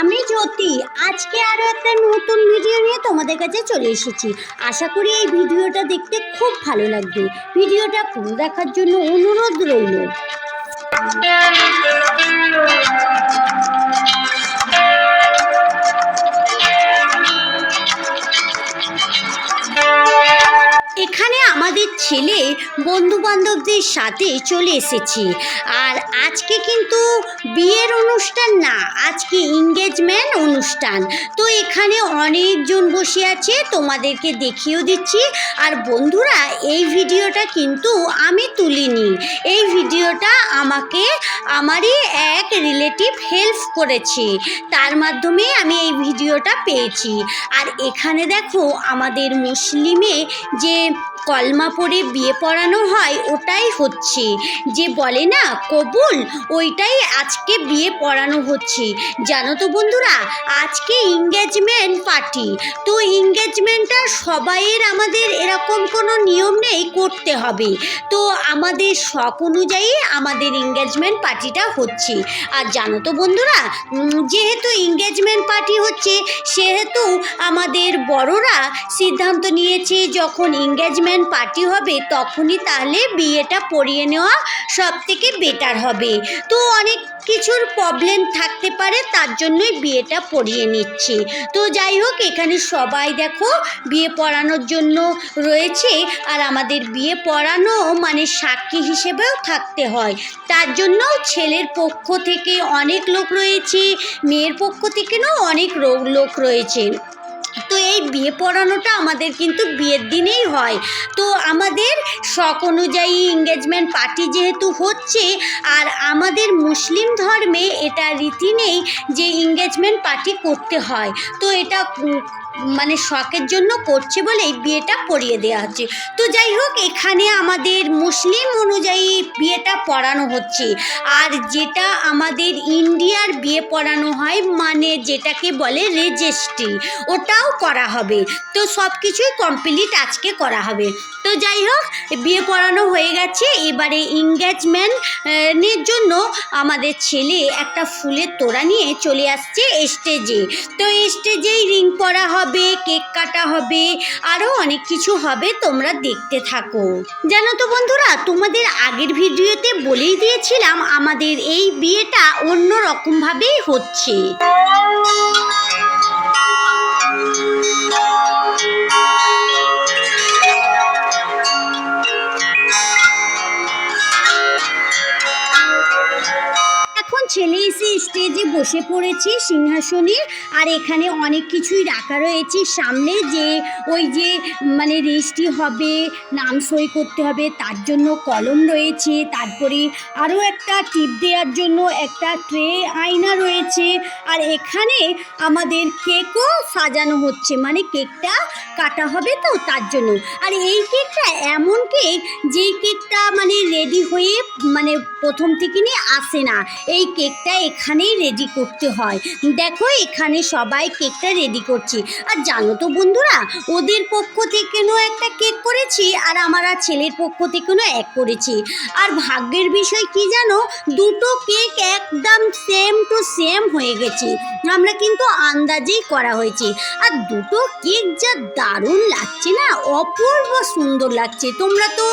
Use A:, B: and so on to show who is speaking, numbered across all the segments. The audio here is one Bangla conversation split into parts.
A: আমি জ্যোতি, আজকে আরও একটা নতুন ভিডিও নিয়ে তোমাদের কাছে চলে এসেছি। আশা করি এই ভিডিওটা দেখতে খুব ভালো লাগবে। ভিডিওটা পুরো দেখার জন্য অনুরোধ রইল। আমাদের ছেলে বন্ধু বান্ধবদের সাথে চলে এসেছি। আর আজকে কিন্তু বিয়ের অনুষ্ঠান না, আজকে এঙ্গেজমেন্ট অনুষ্ঠান। তো এখানে অনেকজন বসে আছে, তোমাদেরকে দেখিয়েও দিচ্ছি। আর বন্ধুরা, এই ভিডিওটা কিন্তু আমি তুলিনি। এই ভিডিওটা আমাকে, আমারই এক রিলেটিভ হেল্প করেছে। তার মাধ্যমে আমি এই ভিডিওটা পেয়েছি। আর এখানে দেখো, আমাদের মুসলিমে যে কলমা পড়ে বিয়ে পড়ানো হয়, ওটাই হচ্ছে। যে বলে না, কবুল ওইটাই আজকে বিয়ে পড়ানো হচ্ছে। জানো তো বন্ধুরা, আজকে এঙ্গেজমেন্ট পার্টি তো এঙ্গেজমেন্টটা সবাইয়ের আমাদের এরকম কোনো নিয়ম নেই, করতে হবে। তো আমাদের শখ অনুযায়ী আমাদের এঙ্গেজমেন্ট পার্টিটা হচ্ছে। আর জানো তো বন্ধুরা যেহেতু এঙ্গেজমেন্ট পার্টি হচ্ছে, সেহেতু আমাদের বড়রা সিদ্ধান্ত নিয়েছে যখন এঙ্গেজমেন্ট পার্টি হবে, তখনই তাহলে বিয়েটা পড়িয়ে নেওয়া সব থেকে বেটার হবে। তো অনেক কিছুর প্রবলেম থাকতে পারে, তার জন্যই বিয়েটা পড়িয়ে নিচ্ছে। তো যাই হোক, এখানে সবাই দেখো বিয়ে পড়ানোর জন্য রয়েছে। আর আমাদের বিয়ে পড়ানো মানে সাক্ষী হিসেবেও থাকতে হয়। তার জন্য ছেলের পক্ষ থেকে অনেক লোক রয়েছে, মেয়ের পক্ষ থেকেও অনেক লোক রয়েছে। তো এই বিয়ে পড়ানোটা আমাদের কিন্তু বিয়ের দিনেই হয়। তো আমাদের শখ অনুযায়ী এঙ্গেজমেন্ট পার্টি যেহেতু হচ্ছে, আর আমাদের মুসলিম ধর্মে এটা রীতি নেই যে এঙ্গেজমেন্ট পার্টি করতে হয়। তো এটা মানে শখের জন্য করছে বলেই বিয়েটা পড়িয়ে দেওয়া হচ্ছে। তো যাই হোক, এখানে আমাদের মুসলিম অনুযায়ী বিয়েটা পড়ানো হচ্ছে। আর যেটা আমাদের ইন্ডিয়ার বিয়ে পড়ানো হয় মানে যেটাকে বলে রেজিস্ট্রি, ওটাও করা হবে। তো সব কিছুই কমপ্লিট আজকে করা হবে। তো যাই হোক, বিয়ে পড়ানো হয়ে গেছে। এবারে এঙ্গেজমেন্ট এর জন্য আমাদের ছেলে একটা ফুলের তোড়া নিয়ে চলে আসছে স্টেজে তো স্টেজেই রিং পরা হবে কেক কাটা হবে আরও অনেক কিছু হবে তোমরা দেখতে থাকো। জানো তো বন্ধুরা, তোমাদের আগের ভিডিওতে বলেই দিয়েছিলাম আমাদের এই বিয়েটা অন্য রকমভাবেই হচ্ছে। ছেলে এসে স্টেজে বসে পড়েছে সিংহাসনে। আর এখানে অনেক কিছুই রাখা রয়েছে। সামনে যে ওই যে মানে রেজিস্ট্রি হবে, নাম সই করতে হবে, তার জন্য কলম রয়েছে। তারপরে আরও একটা টিপ দেওয়ার জন্য একটা ট্রে আয়না রয়েছে। আর এখানে আমাদের কেকও সাজানো হচ্ছে। মানে কেকটা কাটা হবে তো তার জন্য। আর এই কেকটা এমন কেক যেই কেকটা মানে রেডি হয়ে মানে প্রথম থেকে নিয়ে আসে না, এই কেকটা এখানেই রেডি করতে হয়। দেখো, এখানে সবাই কেকটা রেডি করছে। আর জানো তো বন্ধুরা, ওদের পক্ষ থেকেও একটা কেক করেছি, আর আমার আর ছেলের পক্ষ থেকেও এক করেছি। আর ভাগ্যের বিষয় কি জানো, দুটো কেক একদম সেম টু সেম হয়ে গেছে। আমরা কিন্তু আন্দাজেই করা হয়েছে। আর দুটো কেক যা দারুণ লাগছে না, অপূর্ব সুন্দর লাগছে। তোমরা তো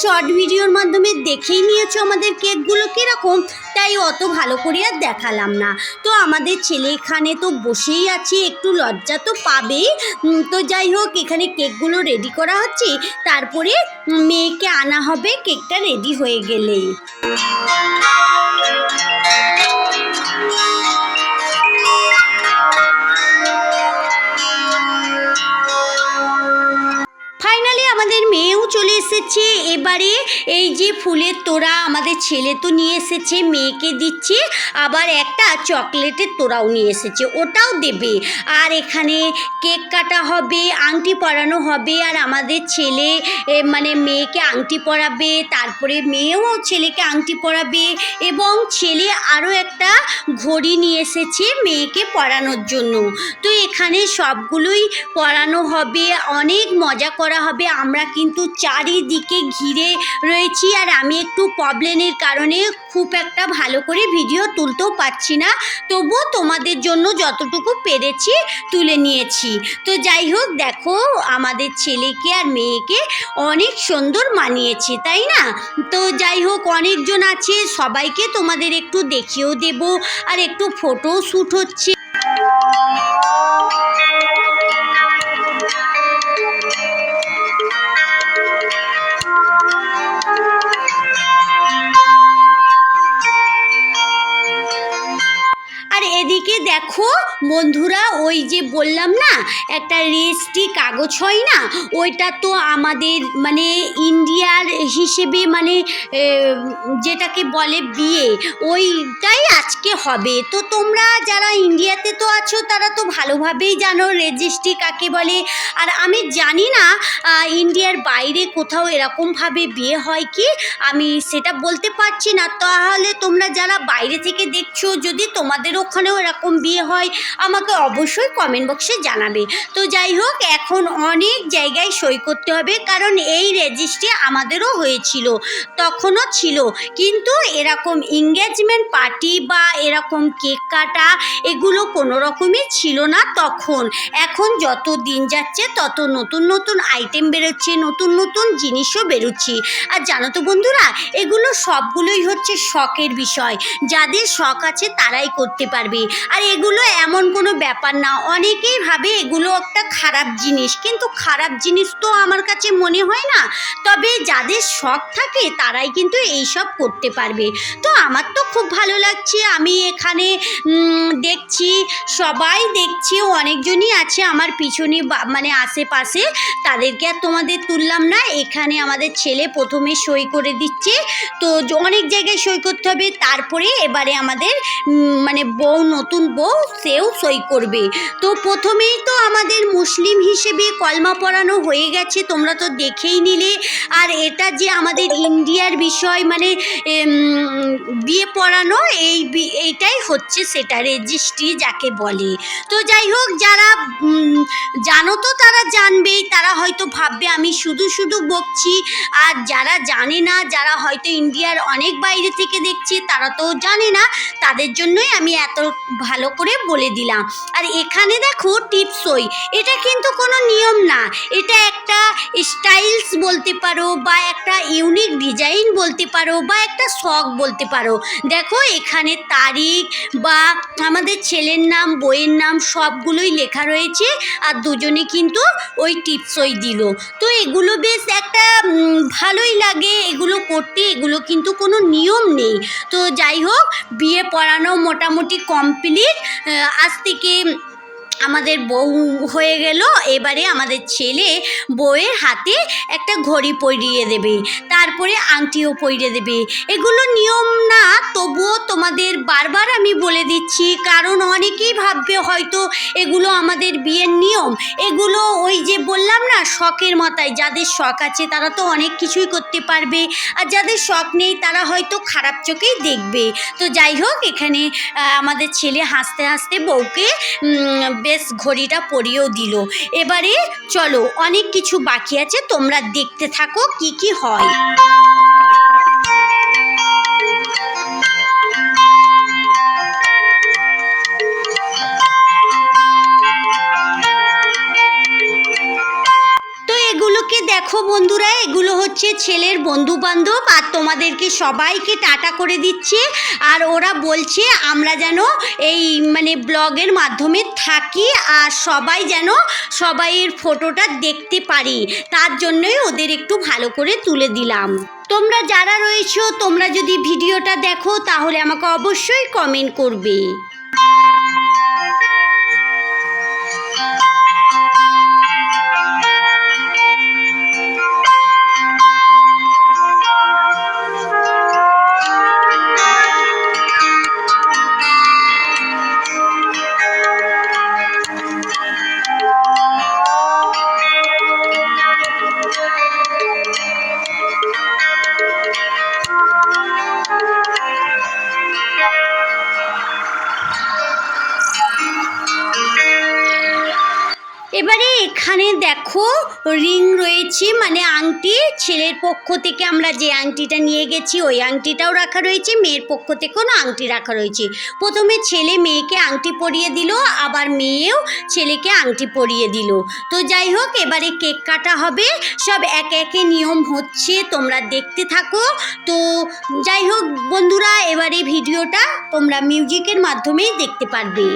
A: শর্ট ভিডিওর মাধ্যমে দেখেই নিয়েছো আমাদের কেকগুলো কীরকম? তাই অত ভালো করে আর দেখালাম না। তো আমাদের ছেলে এখানে তো বসেই আছে, একটু লজ্জা তো পাবেই। তো যাই হোক, এখানে কেকগুলো রেডি করা হচ্ছে। তারপরে মেয়েকে আনা হবে কেকটা রেডি হয়ে গেলে আমাদের মেয়েও চলে এসেছে। এবারে এই যে ফুলের তোড়া আমাদের ছেলে তো নিয়ে এসেছে, মেয়েকে দিচ্ছে, আবার একটা চকলেটের তোড়াও নিয়ে এসেছে, ওটাও দেবে। আর এখানে কেক কাটা হবে, আংটি পরানো হবে, আর আমাদের ছেলে মানে মেয়েকে আংটি পরাবে, তারপরে মেয়েও ছেলেকে আংটি পরাবে, এবং ছেলে আরও একটা ঘড়ি নিয়ে এসেছে মেয়েকে পরানোর জন্য। তো এখানে সবগুলোই পরানো হবে, অনেক মজা করা হবে। আমরা কিন্তু চারিদিকে ঘিরে রয়েছি আর আমি একটু প্রবলেমের কারণে খুব একটা ভালো করে ভিডিও তুলতেও পারছি না। তবুও তোমাদের জন্য যতটুকু পেরেছি তুলে নিয়েছি। তো যাই হোক, দেখো আমাদের ছেলেকে আর মেয়েকে অনেক সুন্দর মানিয়েছে, তাই না? তো যাই হোক, অনেকজন আছে, সবাইকে তোমাদের একটু দেখিয়েও দেব আর একটু ফটো শ্যুট হচ্ছে। দেখো বন্ধুরা, ওই যে বললাম না, একটা রেজিস্ট্রি কাগজ হয় না? ওইটা তো আমাদের মানে ইন্ডিয়ার হিসেবে মানে যেটাকে বলে বিয়ে, ওইটাই আজকে হবে। তো তোমরা যারা ইন্ডিয়াতে তো আছো, তারা তো ভালোভাবেই জানো রেজিস্ট্রি কাকে বলে। আর আমি জানি না ইন্ডিয়ার বাইরে কোথাও এরকমভাবে বিয়ে হয় কি? আমি সেটা বলতে পারছি না। তাহলে তোমরা যারা বাইরে থেকে দেখছ, যদি তোমাদের ওখানেও এরকম বিয়ে হয় আমাকে অবশ্যই কমেন্ট বক্সে জানাবে। তো যাই হোক, এখন অনেক জায়গায় সই করতে হবে, কারণ এই রেজিস্ট্রি আমাদেরও হয়েছিল, তখনও ছিল। কিন্তু এরকম এঙ্গেজমেন্ট পার্টি বা এরকম কেক কাটা, এগুলো কোনো রকমই ছিল না তখন। এখন যত দিন যাচ্ছে, তত নতুন নতুন আইটেম বেরোচ্ছে, নতুন নতুন জিনিসও বেরোচ্ছে। আর জানো তো বন্ধুরা, এগুলো সবগুলোই হচ্ছে শখের বিষয়। যাদের শখ আছে তারাই করতে পারবে। আর এগুলো এমন কোনো ব্যাপার না। অনেকেই ভাবে এগুলো একটা খারাপ জিনিস, কিন্তু খারাপ জিনিস তো আমার কাছে মনে হয় না। তবে যাদের শখ থাকে, তারাই কিন্তু এইসব করতে পারবে। তো আমার তো খুব ভালো লাগছে, আমি এখানে দেখছি, সবাই দেখছি, অনেকজনই আছে আমার পিছনে মানে আশেপাশে। তাদেরকে আর তোমাদের তুললাম না, এখানে আমাদের ছেলে প্রথমে সই করে দিচ্ছে। তো অনেক জায়গায় সই করতে হবে, তারপরে এবারে আমাদের মানে বউ, নতুন বউ, সেও সই করবে। তো প্রথমেই তো আমাদের মুসলিম হিসেবে কলমা পড়ানো হয়ে গেছে, তোমরা তো দেখেই নিলে। আর এটা যে আমাদের ইন্ডিয়ার বিষয় মানে বিয়ে পড়ানো, এই এইটাই হচ্ছে সেটা রেজিস্ট্রি যাকে বলে। তো যাই হোক, যারা জানো তো তারা জানবেই, তারা হয়তো ভাববে, আমি শুধু শুধু বকছি। আর যারা জানে না, যারা হয়তো ইন্ডিয়ার অনেক বাইরে থেকে দেখছে, তারা তো জানে না। তাদের জন্যই আমি এত ভালো করে বলে দিলাম। আর এখানে দেখো টিপসই এটা কিন্তু কোনো নিয়ম না। এটা একটা স্টাইলস বলতে পারো বা একটা ইউনিক ডিজাইন বলতে পারো বা একটা শখ বলতে পারো। দেখো এখানে তারিখ বা আমাদের ছেলের নাম, বইয়ের নাম সবগুলোই লেখা রয়েছে আর দুজনে কিন্তু ওই টিপসই দিল। তো এগুলো বেশ একটা ভালোই লাগে। এগুলো করতে, এগুলো কিন্তু কোনো নিয়ম নেই। তো যাই হোক, বিয়ে পড়ানো মোটামুটি কমপ্লিট আজ থেকে আমাদের বউ হয়ে গেল, এবারে আমাদের ছেলে বউয়ের হাতে একটা ঘড়ি পরিয়ে দেবে, তারপরে আংটিও পরিয়ে দেবে। এগুলো নিয়ম না, তবুও তোমাদের বারবার আমি বলে দিচ্ছি, কারণ অনেকেই ভাববে হয়তো এগুলো আমাদের বিয়ের নিয়ম। এগুলো ওই যে বললাম না, শখের মাথায়, যাদের শখ আছে তারা তো অনেক কিছুই করতে পারবে, আর যাদের শখ নেই তারা হয়তো খারাপ চোখেই দেখবে। তো যাই হোক, এখানে আমাদের ছেলে হাসতে হাসতে বউকে বেশ ঘড়িটা পরিয়েও দিল। এবারে চলো, অনেক কিছু বাকি আছে, তোমরা দেখতে থাকো কি কি হয়। দেখো বন্ধুরা এগুলো হচ্ছে ছেলের বন্ধু বান্ধব আর তোমাদেরকে সবাইকে টাটা করে দিচ্ছে। আর ওরা বলছে, আমরা যেন এই মানে ব্লগের মাধ্যমে থাকি আর সবাই যেন সবাইয়ের ফটোটা দেখতে পারি। তার জন্যই ওদের একটু ভালো করে তুলে দিলাম। তোমরা যারা রয়েছো, তোমরা যদি ভিডিওটা দেখো, তাহলে আমাকে অবশ্যই কমেন্ট করবে। এখানে দেখো রিং রয়েছে মানে আংটি। ছেলের পক্ষ থেকে আমরা যে আংটিটা নিয়ে গেছি, ওই আংটিটাও রাখা রয়েছে, মেয়ের পক্ষ থেকেও না আংটি রাখা রয়েছে। প্রথমে ছেলে মেয়েকে আংটি পরিয়ে দিল, আবার মেয়েও ছেলেকে আংটি পরিয়ে দিল। তো যাই হোক, এবারে কেক কাটা হবে। সব এক একে নিয়ম হচ্ছে, তোমরা দেখতে থাকো। তো যাই হোক, বন্ধুরা, এবারে ভিডিওটা তোমরা মিউজিকের মাধ্যমেই দেখতে পারবে।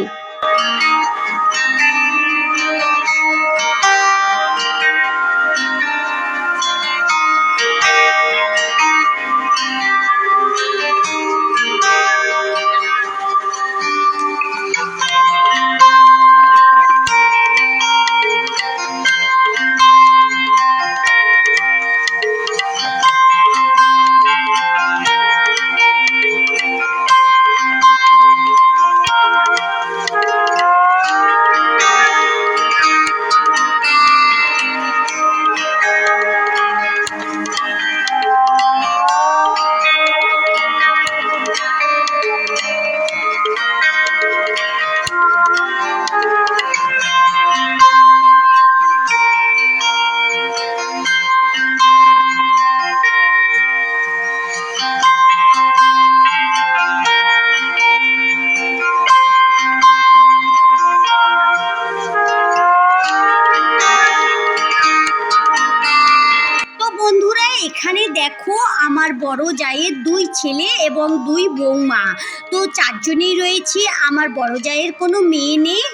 A: বড় জায়ের দুই ছেলে এবং দুই বৌমা। তো চারজনেই রয়েছি, আমার বড় জায়ের কোনো মেয়ে নেই